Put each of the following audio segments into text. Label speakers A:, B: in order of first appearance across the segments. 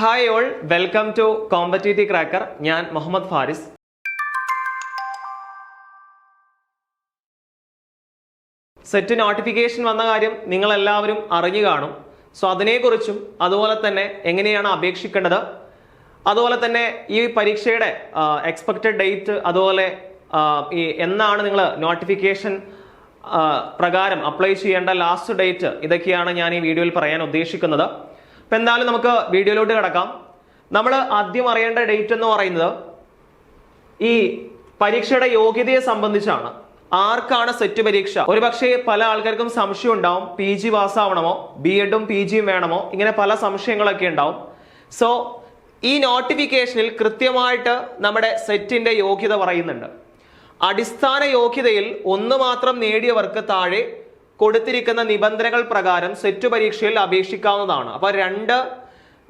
A: Hi all welcome to competitive cracker ഞാൻ Muhammad Faris. Set notification വന്ന കാര്യം നിങ്ങൾ എല്ലാവരും അറിഞ്ഞു കാണും. സോ അതിനെക്കുറിച്ചും അതുപോലെ തന്നെ എങ്ങനെയാണ് അപേക്ഷിക്കേണ്ടത്? അതുപോലെ തന്നെ ഈ പരീക്ഷയുടെ എക്സ്പെക്റ്റഡ് ഡേറ്റ് അതുപോലെ ഈ എന്നാണ് നിങ്ങൾ നോട്ടിഫിക്കേഷൻ പ്രകാരം അപ്ലൈ ചെയ്യേണ്ട ലാസ്റ്റ് ഡേറ്റ് ഇതൊക്കെയാണ് ഞാൻ ഈ വീഡിയോയിൽ പറയാൻ ഉദ്ദേശിക്കുന്നത്. അപ്പം എന്തായാലും നമുക്ക് വീഡിയോയിലോട്ട് കിടക്കാം. നമ്മൾ ആദ്യം അറിയേണ്ട ഡേറ്റ് എന്ന് പറയുന്നത് ഈ പരീക്ഷയുടെ യോഗ്യതയെ സംബന്ധിച്ചാണ്. ആർക്കാണ് സെറ്റ് പരീക്ഷ? ഒരുപക്ഷെ പല ആൾക്കാർക്കും സംശയം ഉണ്ടാവും. പി ജി പാസ്സാവണമോ ബി എഡും പി ജിയും വേണമോ? ഇങ്ങനെ പല സംശയങ്ങളൊക്കെ ഉണ്ടാവും. സോ ഈ നോട്ടിഫിക്കേഷനിൽ കൃത്യമായിട്ട് നമ്മുടെ സെറ്റിന്റെ യോഗ്യത പറയുന്നുണ്ട്. അടിസ്ഥാന യോഗ്യതയിൽ ഒന്ന് മാത്രം നേടിയവർക്ക് താഴെ കൊടുത്തിരിക്കുന്ന നിബന്ധനകൾ പ്രകാരം സെറ്റ് പരീക്ഷയിൽ അപേക്ഷിക്കാവുന്നതാണ്. അപ്പൊ രണ്ട്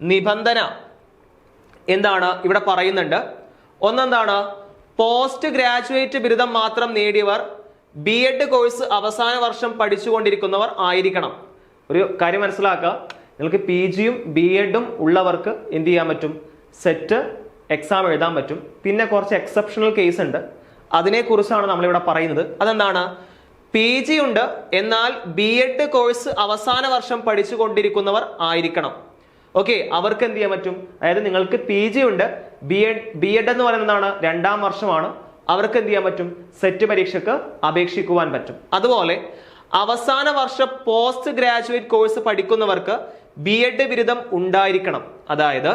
A: നിബന്ധന എന്താണ് ഇവിടെ പറയുന്നുണ്ട്. ഒന്നെന്താണ്? പോസ്റ്റ് ഗ്രാജുവേറ്റ് ബിരുദം മാത്രം നേടിയവർ ബി എഡ് കോഴ്സ് അവസാന വർഷം പഠിച്ചുകൊണ്ടിരിക്കുന്നവർ ആയിരിക്കണം. ഒരു കാര്യം മനസ്സിലാക്കുക. നിങ്ങൾക്ക് പി ജിയും ബി എഡും ഉള്ളവർക്ക് എന്ത് ചെയ്യാൻ പറ്റും? സെറ്റ് എക്സാം എഴുതാൻ പറ്റും. പിന്നെ കുറച്ച് എക്സെപ്ഷണൽ കേസ് ഉണ്ട്. അതിനെക്കുറിച്ചാണ് നമ്മളിവിടെ പറയുന്നത്. അതെന്താണ്? പി ജി ഉണ്ട്. എന്നാൽ ബി എഡ് കോഴ്സ് അവസാന വർഷം പഠിച്ചുകൊണ്ടിരിക്കുന്നവർ ആയിരിക്കണം. ഓക്കെ അവർക്ക് എന്ത് ചെയ്യാൻ പറ്റും? അതായത് നിങ്ങൾക്ക് പി ജി ഉണ്ട്. ബി എഡ് ബി എഡ് എന്ന് പറയുന്നതാണ് രണ്ടാം വർഷമാണ്. അവർക്ക് എന്ത് ചെയ്യാൻ പറ്റും? സെറ്റ് പരീക്ഷയ്ക്ക് അപേക്ഷിക്കുവാൻ പറ്റും. അതുപോലെ അവസാന വർഷ പോസ്റ്റ് ഗ്രാജുവേറ്റ് കോഴ്സ് പഠിക്കുന്നവർക്ക് ബി എഡ് ബിരുദം ഉണ്ടായിരിക്കണം. അതായത്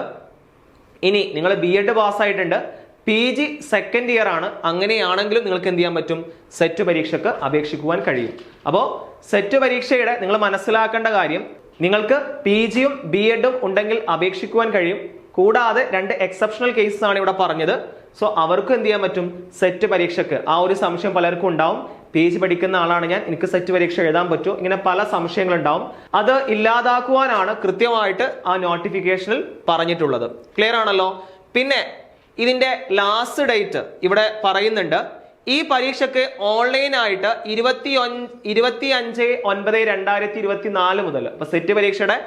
A: ഇനി നിങ്ങൾ ബി എഡ് പാസ്സായിട്ടുണ്ട് പി ജി സെക്കൻഡ് ഇയർ ആണ്. അങ്ങനെയാണെങ്കിലും നിങ്ങൾക്ക് എന്ത് ചെയ്യാൻ പറ്റും? സെറ്റ് പരീക്ഷയ്ക്ക് അപേക്ഷിക്കുവാൻ കഴിയും. അപ്പോൾ സെറ്റ് പരീക്ഷയുടെ നിങ്ങൾ മനസ്സിലാക്കേണ്ട കാര്യം നിങ്ങൾക്ക് പി ജിയും ബി എഡും ഉണ്ടെങ്കിൽ അപേക്ഷിക്കുവാൻ കഴിയും. കൂടാതെ രണ്ട് എക്സെപ്ഷണൽ കേസസ് ആണ് ഇവിടെ പറഞ്ഞത്. സോ അവർക്ക് എന്ത് ചെയ്യാൻ പറ്റും? സെറ്റ് പരീക്ഷയ്ക്ക് ആ ഒരു സംശയം പലർക്കും ഉണ്ടാവും. പി ജി പഠിക്കുന്ന ആളാണ് ഞാൻ. എനിക്ക് സെറ്റ് പരീക്ഷ എഴുതാൻ പറ്റുമോ ഇങ്ങനെ പല സംശയങ്ങളുണ്ടാവും. അത് ഇല്ലാതാക്കുവാനാണ് കൃത്യമായിട്ട് ആ നോട്ടിഫിക്കേഷനിൽ പറഞ്ഞിട്ടുള്ളത്. ക്ലിയർ ആണല്ലോ? പിന്നെ ഇതിന്റെ ലാസ്റ്റ് ഡേറ്റ് ഇവിടെ പറയുന്നുണ്ട്. ഈ പരീക്ഷയ്ക്ക് ഓൺലൈനായിട്ട് ഇരുപത്തി ഇരുപത്തി അഞ്ച് ഒൻപത് രണ്ടായിരത്തി ഇരുപത്തി നാല് മുതൽ അപ്പോൾ സെറ്റ് പരീക്ഷയുടെ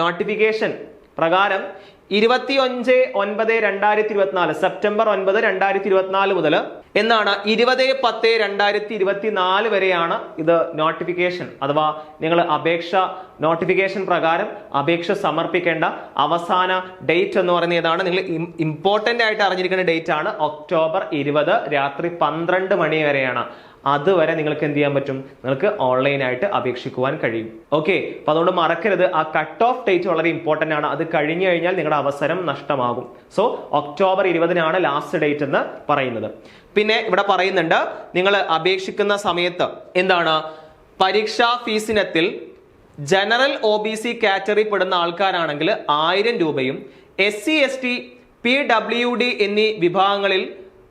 A: നോട്ടിഫിക്കേഷൻ പ്രകാരം ഇരുപത്തി അഞ്ച് ഒൻപത് രണ്ടായിരത്തി ഇരുപത്തിനാല് സെപ്റ്റംബർ ഒൻപത് രണ്ടായിരത്തി ഇരുപത്തിനാല് മുതൽ എന്നാണ് ഇരുപത് പത്ത് രണ്ടായിരത്തി ഇരുപത്തി നാല് വരെയാണ് ഇത് നോട്ടിഫിക്കേഷൻ അഥവാ നിങ്ങൾ അപേക്ഷ നോട്ടിഫിക്കേഷൻ പ്രകാരം അപേക്ഷ സമർപ്പിക്കേണ്ട അവസാന ഡേറ്റ് എന്ന് പറയുന്ന നിങ്ങൾ ഇമ്പോർട്ടന്റ് ആയിട്ട് അറിഞ്ഞിരിക്കുന്ന ഡേറ്റ് ആണ്. ഒക്ടോബർ ഇരുപത് രാത്രി പന്ത്രണ്ട് മണി വരെയാണ്. അതുവരെ നിങ്ങൾക്ക് എന്ത് ചെയ്യാൻ പറ്റും? നിങ്ങൾക്ക് ഓൺലൈനായിട്ട് അപേക്ഷിക്കുവാൻ കഴിയും. ഓക്കെ അപ്പൊ അതുകൊണ്ട് മറക്കരുത്. ആ കട്ട് ഓഫ് ഡേറ്റ് വളരെ ഇമ്പോർട്ടന്റ് ആണ്. അത് കഴിഞ്ഞു കഴിഞ്ഞാൽ നിങ്ങളുടെ അവസരം നഷ്ടമാകും. സോ ഒക്ടോബർ ഇരുപതിനാണ് ലാസ്റ്റ് ഡേറ്റ് എന്ന് പറയുന്നത്. പിന്നെ ഇവിടെ പറയുന്നുണ്ട് നിങ്ങൾ അപേക്ഷിക്കുന്ന സമയത്ത് എന്താണ്? പരീക്ഷാ ഫീസിനത്തിൽ general O B C category പെടുന്ന ആൾക്കാരാണെങ്കിൽ ആയിരം രൂപയും S C S T P W D എന്നീ വിഭാഗങ്ങളിൽ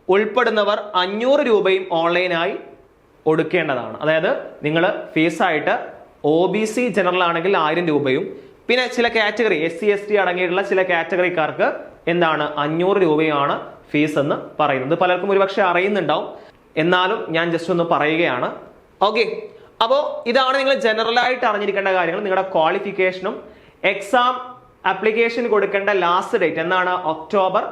A: ഉൾപ്പെടുന്നവർ അഞ്ഞൂറ് രൂപയും ഓൺലൈനായി ഒടുക്കേണ്ടതാണ് അതായത് നിങ്ങൾ ഫീസായിട്ട് ഒ ബി സി ജനറൽ ആണെങ്കിൽ ആയിരം രൂപയും പിന്നെ ചില category S C S T അടങ്ങിയിട്ടുള്ള ചില കാറ്റഗറിക്കാർക്ക് എന്താണ് അഞ്ഞൂറ് രൂപയാണ് ഫീസ് എന്ന് പറയുന്നത്. പലർക്കും ഒരുപക്ഷെ അറിയുന്നുണ്ടാവും. എന്നാലും ഞാൻ ജസ്റ്റ് ഒന്ന് പറയുകയാണ്. ഓക്കെ അപ്പോൾ ഇതാണ് നിങ്ങൾ ജനറൽ ആയിട്ട് അറിഞ്ഞിരിക്കേണ്ട കാര്യങ്ങൾ. നിങ്ങളുടെ ക്വാളിഫിക്കേഷനും എക്സാം ആപ്ലിക്കേഷൻ കൊടുക്കേണ്ട ലാസ്റ്റ് ഡേറ്റ് എന്നാണ് ഒക്ടോബർ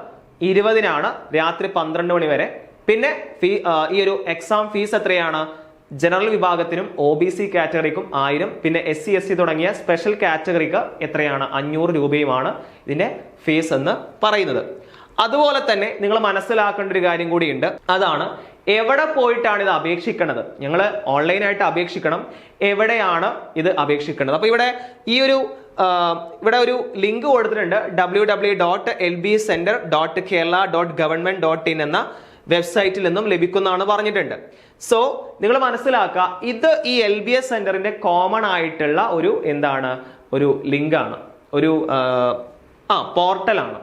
A: ഇരുപതിനാണ് രാത്രി പന്ത്രണ്ട് മണി വരെ. പിന്നെ ഫീ ഈ ഒരു എക്സാം ഫീസ് എത്രയാണ്? ജനറൽ വിഭാഗത്തിനും ഒ ബി സി കാറ്റഗറിക്കും ആയിരം പിന്നെ എസ് സി എസ് സി തുടങ്ങിയ സ്പെഷ്യൽ കാറ്റഗറിക്ക് എത്രയാണ്? അഞ്ഞൂറ് രൂപയുമാണ് ഇതിന്റെ ഫീസ് എന്ന് പറയുന്നത്. അതുപോലെ തന്നെ നിങ്ങൾ മനസ്സിലാക്കേണ്ട ഒരു കാര്യം കൂടിയുണ്ട്. അതാണ് എവിടെ പോയിട്ടാണ് ഇത് അപേക്ഷിക്കുന്നത് ഞങ്ങൾ ഓൺലൈനായിട്ട് അപേക്ഷിക്കണം. എവിടെയാണ് ഇത് അപേക്ഷിക്കേണ്ടത് അപ്പൊ ഇവിടെ ഈ ഒരു ഇവിടെ ഒരു ലിങ്ക് കൊടുത്തിട്ടുണ്ട് W W dot L B centre dot Kerala dot government dot in എന്ന വെബ്സൈറ്റിൽ നിന്നും ലഭിക്കുന്നതാണ് പറഞ്ഞിട്ടുണ്ട്. സോ നിങ്ങൾ മനസ്സിലാക്കുക ഇത് ഈ എൽ ബി എസ് സെന്ററിന്റെ കോമൺ ആയിട്ടുള്ള ഒരു എന്താണ്? ഒരു ലിങ്കാണ് ഒരു ആ, പോർട്ടലാണ്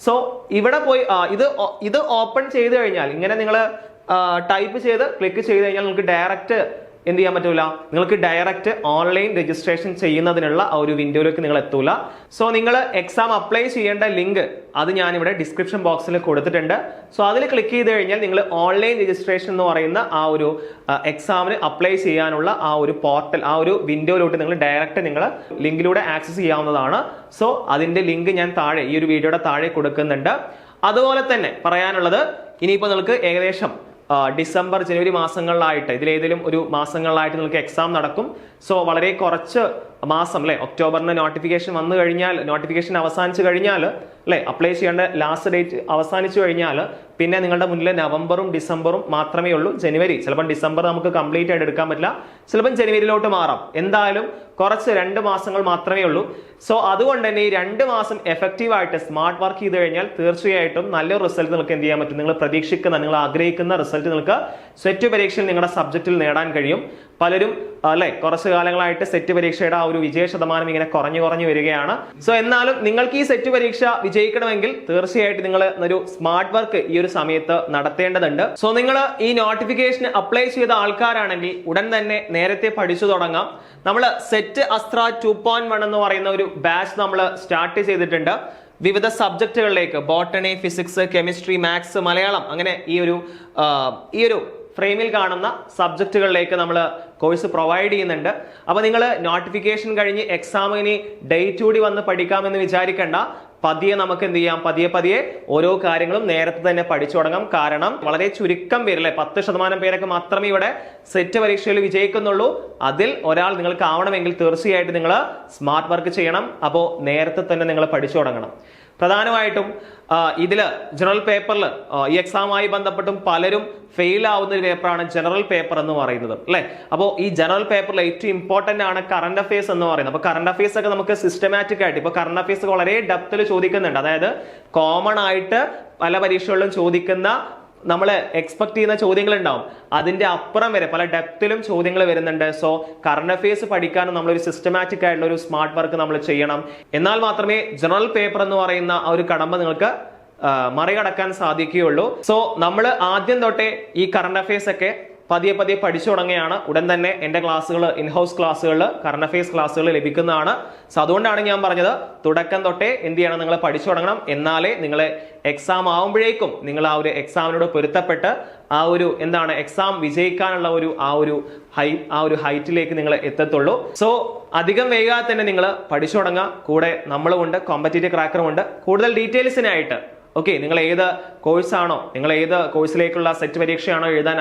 A: സോ ഇവിടെ പോയി ഇത് ഇത് ഓപ്പൺ ചെയ്ത് കഴിഞ്ഞാൽ ഇങ്ങനെ നിങ്ങൾ ടൈപ്പ് ചെയ്ത് ക്ലിക്ക് ചെയ്ത് കഴിഞ്ഞാൽ നിങ്ങൾക്ക് ഡയറക്റ്റ് എന്ത് ചെയ്യാൻ പറ്റൂല? നിങ്ങൾക്ക് ഡയറക്റ്റ് ഓൺലൈൻ രജിസ്ട്രേഷൻ ചെയ്യുന്നതിനുള്ള ആ ഒരു വിൻഡോയിലേക്ക് നിങ്ങൾ എത്തൂല. സോ നിങ്ങൾ എക്സാം അപ്ലൈ ചെയ്യേണ്ട ലിങ്ക് അത് ഞാനിവിടെ ഡിസ്ക്രിപ്ഷൻ ബോക്സിൽ കൊടുത്തിട്ടുണ്ട്. സോ അതിൽ ക്ലിക്ക് ചെയ്ത് കഴിഞ്ഞാൽ നിങ്ങൾ ഓൺലൈൻ രജിസ്ട്രേഷൻ എന്ന് പറയുന്ന ആ ഒരു എക്സാമിന് അപ്ലൈ ചെയ്യാനുള്ള ആ ഒരു പോർട്ടൽ ആ ഒരു വിൻഡോയിലോട്ട് നിങ്ങൾ ഡയറക്റ്റ് നിങ്ങൾ ലിങ്കിലൂടെ ആക്സസ് ചെയ്യാവുന്നതാണ്. സോ അതിന്റെ ലിങ്ക് ഞാൻ താഴെ ഈ ഒരു വീഡിയോയുടെ താഴെ കൊടുക്കുന്നുണ്ട്. അതുപോലെ തന്നെ പറയാനുള്ളത് ഇനിയിപ്പോൾ നിങ്ങൾക്ക് ഏകദേശം ഡിസംബർ ജനുവരി മാസങ്ങളിലായിട്ട് ഇതിലേതെങ്കിലും ഒരു മാസങ്ങളിലായിട്ട് നിങ്ങൾക്ക് എക്സാം നടക്കും. സോ വളരെ കുറച്ച് മാസം അല്ലെ? ഒക്ടോബറിന് നോട്ടിഫിക്കേഷൻ വന്നു കഴിഞ്ഞാൽ നോട്ടിഫിക്കേഷൻ അവസാനിച്ചു കഴിഞ്ഞാൽ അല്ലെ? അപ്ലൈ ചെയ്യേണ്ട ലാസ്റ്റ് ഡേറ്റ് അവസാനിച്ചു കഴിഞ്ഞാൽ പിന്നെ നിങ്ങളുടെ മുന്നിൽ നവംബറും ഡിസംബറും മാത്രമേ ഉള്ളൂ ജനുവരി. ചിലപ്പോൾ ഡിസംബർ നമുക്ക് കംപ്ലീറ്റ് ആയിട്ട് എടുക്കാൻ പറ്റില്ല. ചിലപ്പം ജനുവരിയിലോട്ട് മാറാം. എന്തായാലും കുറച്ച് രണ്ട് മാസങ്ങൾ മാത്രമേ ഉള്ളൂ. സോ അതുകൊണ്ട് തന്നെ ഈ രണ്ട് മാസം എഫക്റ്റീവ് ആയിട്ട് സ്മാർട്ട് വർക്ക് ചെയ്ത് കഴിഞ്ഞാൽ തീർച്ചയായിട്ടും നല്ലൊരു റിസൾട്ട് നിങ്ങൾക്ക് എന്ത് ചെയ്യാൻ പറ്റും? നിങ്ങൾ പ്രതീക്ഷിക്കുന്ന നിങ്ങൾ ആഗ്രഹിക്കുന്ന റിസൾട്ട് നിങ്ങൾക്ക് സെറ്റ് പരീക്ഷയിൽ നിങ്ങളുടെ സബ്ജക്റ്റിൽ നേടാൻ കഴിയും. പലരും അല്ലെ കുറച്ച് കാലങ്ങളായിട്ട് സെറ്റ് പരീക്ഷയുടെ ആ ഒരു വിജയ ശതമാനം ഇങ്ങനെ കുറഞ്ഞു കുറഞ്ഞു വരികയാണ്. സോ എന്നാലും നിങ്ങൾക്ക് ഈ സെറ്റ് പരീക്ഷ വിജയിക്കണമെങ്കിൽ തീർച്ചയായിട്ടും നിങ്ങൾ ഒരു സ്മാർട്ട് വർക്ക് ഈ ഒരു സമയത്ത് നടത്തേണ്ടതുണ്ട്. സോ നിങ്ങൾ ഈ നോട്ടിഫിക്കേഷൻ അപ്ലൈ ചെയ്ത ആൾക്കാരാണെങ്കിൽ ഉടൻ തന്നെ നേരത്തെ പഠിച്ചു തുടങ്ങാം. നമ്മൾ set Astra two point one എന്ന് പറയുന്ന ഒരു ബാച്ച് നമ്മൾ സ്റ്റാർട്ട് ചെയ്തിട്ടുണ്ട്. വിവിധ സബ്ജക്റ്റുകളിലേക്ക് botany physics chemistry maths Malayalam അങ്ങനെ ഈ ഒരു ഈ ഒരു ഫ്രെയിമിൽ കാണുന്ന സബ്ജക്റ്റുകളിലേക്ക് നമ്മൾ കോഴ്സ് പ്രൊവൈഡ് ചെയ്യുന്നുണ്ട്. അപ്പോൾ നിങ്ങൾ നോട്ടിഫിക്കേഷൻ കഴിഞ്ഞ് എക്സാമിന് ഡേറ്റ് കൂടി വന്ന് പഠിക്കാമെന്ന് വിചാരിക്കണ്ട. പതിയെ നമുക്ക് എന്ത് ചെയ്യാം പതിയെ പതിയെ ഓരോ കാര്യങ്ങളും നേരത്തെ തന്നെ പഠിച്ചു തുടങ്ങാം. കാരണം വളരെ ചുരുക്കം പേരല്ലേ? പത്ത് ശതമാനം പേരൊക്കെ മാത്രമേ ഇവിടെ സെറ്റ് പരീക്ഷയിൽ വിജയിക്കുന്നുള്ളൂ. അതിൽ ഒരാൾ നിങ്ങൾക്ക് ആവണമെങ്കിൽ തീർച്ചയായിട്ടും നിങ്ങൾ സ്മാർട്ട് വർക്ക് ചെയ്യണം. അപ്പോൾ നേരത്തെ തന്നെ നിങ്ങൾ പഠിച്ചു തുടങ്ങണം. പ്രധാനമായിട്ടും ഇതിൽ ജനറൽ പേപ്പറിൽ ഈ എക്സാമുമായി ബന്ധപ്പെട്ടും പലരും ഫെയിൽ ആവുന്ന ഒരു പേപ്പറാണ് ജനറൽ പേപ്പർ എന്ന് പറയുന്നത് അല്ലെ? അപ്പോൾ ഈ ജനറൽ പേപ്പറിൽ ഏറ്റവും ഇമ്പോർട്ടന്റ് ആണ് കറണ്ട് അഫയേഴ്സ് എന്ന് പറയുന്നത്. അപ്പോൾ കറണ്ട് അഫയേഴ്സ് ഒക്കെ നമുക്ക് സിസ്റ്റമാറ്റിക് ആയിട്ട് ഇപ്പോൾ കറണ്ട് അഫയേഴ്സ് വളരെ ഡെപ്തിൽ ചോദിക്കുന്നുണ്ട്. അതായത് കോമൺ ആയിട്ട് പല പരീക്ഷകളിലും ചോദിക്കുന്ന നമ്മൾ എക്സ്പെക്ട് ചെയ്യുന്ന ചോദ്യങ്ങൾ ഉണ്ടാവും അതിന്റെ അപ്പുറം വരെ പല ഡെപ്തിലും ചോദ്യങ്ങൾ വരുന്നുണ്ട്. സോ കറണ്ട് അഫയേഴ്സ് പഠിക്കാനും നമ്മൾ ഒരു സിസ്റ്റമാറ്റിക് ആയിട്ടുള്ള ഒരു സ്മാർട്ട് വർക്ക് നമ്മൾ ചെയ്യണം. എന്നാൽ മാത്രമേ ജനറൽ പേപ്പർ എന്ന് പറയുന്ന ആ ഒരു കടമ്പ നിങ്ങൾക്ക് മറികടക്കാൻ സാധിക്കുകയുള്ളൂ. സോ നമ്മൾ ആദ്യം തൊട്ടേ ഈ കറണ്ട് അഫയേഴ്സ് ഒക്കെ പതിയെ പതിയെ പഠിച്ചു തുടങ്ങുകയാണ്. ഉടൻ തന്നെ എന്റെ ക്ലാസ്സുകൾ ഇൻഹൗസ് ക്ലാസ്സുകളിൽ കറണ്ട് അഫയേഴ്സ് ക്ലാസ്സുകൾ ലഭിക്കുന്നതാണ്. സോ അതുകൊണ്ടാണ് ഞാൻ പറഞ്ഞത് തുടക്കം തൊട്ടേ എന്ത് ചെയ്യണം നിങ്ങൾ പഠിച്ചു തുടങ്ങണം. എന്നാലേ നിങ്ങൾ എക്സാം ആവുമ്പോഴേക്കും നിങ്ങൾ ആ ഒരു എക്സാമിനോട് പൊരുത്തപ്പെട്ട് ആ ഒരു എന്താണ് എക്സാം വിജയിക്കാനുള്ള ഒരു ആ ഒരു ഹൈ ആ ഒരു ഹൈറ്റിലേക്ക് നിങ്ങൾ എത്തത്തുള്ളൂ. സോ അധികം വൈകാതെ തന്നെ നിങ്ങൾ പഠിച്ചു തുടങ്ങുക. കൂടെ നമ്മളുമുണ്ട് കോമ്പറ്റേറ്റീവ് ക്രാക്കറും ഉണ്ട്. കൂടുതൽ ഡീറ്റെയിൽസിനായിട്ട് ഓക്കെ നിങ്ങൾ ഏത് കോഴ്സാണോ നിങ്ങൾ ഏത് കോഴ്സിലേക്കുള്ള സെറ്റ് പരീക്ഷയാണോ എഴുതാൻ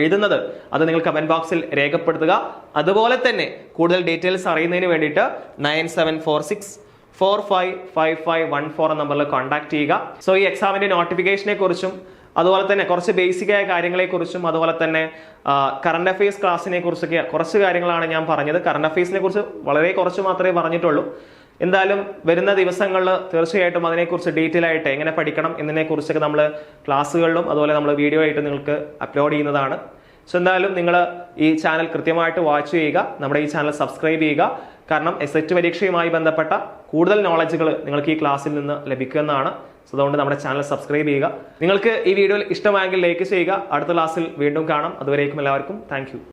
A: എഴുതുന്നത് അത് നിങ്ങൾ കമന്റ് ബോക്സിൽ രേഖപ്പെടുത്തുക. അതുപോലെ തന്നെ കൂടുതൽ ഡീറ്റെയിൽസ് അറിയുന്നതിന് വേണ്ടിയിട്ട് nine seven four six four five five five one four നമ്പറിൽ കോൺടാക്ട് ചെയ്യുക. സോ ഈ എക്സാമിന്റെ നോട്ടിഫിക്കേഷനെ കുറിച്ചും അതുപോലെ തന്നെ കുറച്ച് ബേസിക് ആയ കാര്യങ്ങളെ കുറിച്ചും അതുപോലെ തന്നെ കറണ്ട് അഫയേഴ്സ് ക്ലാസ്സിനെ കുറിച്ചൊക്കെ കുറച്ച് കാര്യങ്ങളാണ് ഞാൻ പറഞ്ഞത്. കറണ്ട് അഫയേഴ്സിനെ കുറിച്ച് വളരെ കുറച്ച് മാത്രമേ പറഞ്ഞിട്ടുള്ളൂ. എന്തായാലും വരുന്ന ദിവസങ്ങളിൽ തീർച്ചയായിട്ടും അതിനെക്കുറിച്ച് ഡീറ്റെയിൽ ആയിട്ട് എങ്ങനെ പഠിക്കണം എന്നതിനെക്കുറിച്ചൊക്കെ നമ്മൾ ക്ലാസ്സുകളിലും അതുപോലെ നമ്മൾ വീഡിയോ ആയിട്ട് നിങ്ങൾക്ക് അപ്ലോഡ് ചെയ്യുന്നതാണ്. സോ എന്തായാലും നിങ്ങൾ ഈ ചാനൽ കൃത്യമായിട്ട് വാച്ച് ചെയ്യുക. നമ്മുടെ ഈ ചാനൽ സബ്സ്ക്രൈബ് ചെയ്യുക. കാരണം എസ് എറ്റ് പരീക്ഷയുമായി ബന്ധപ്പെട്ട കൂടുതൽ നോളജുകൾ നിങ്ങൾക്ക് ഈ ക്ലാസ്സിൽ നിന്ന് ലഭിക്കുന്നതാണ് സോ അതുകൊണ്ട് നമ്മുടെ ചാനൽ സബ്സ്ക്രൈബ് ചെയ്യുക. നിങ്ങൾക്ക് ഈ വീഡിയോയിൽ ഇഷ്ടമായെങ്കിൽ ലൈക്ക് ചെയ്യുക. അടുത്ത ക്ലാസ്സിൽ വീണ്ടും കാണാം. അതുവരേക്കും എല്ലാവർക്കും താങ്ക്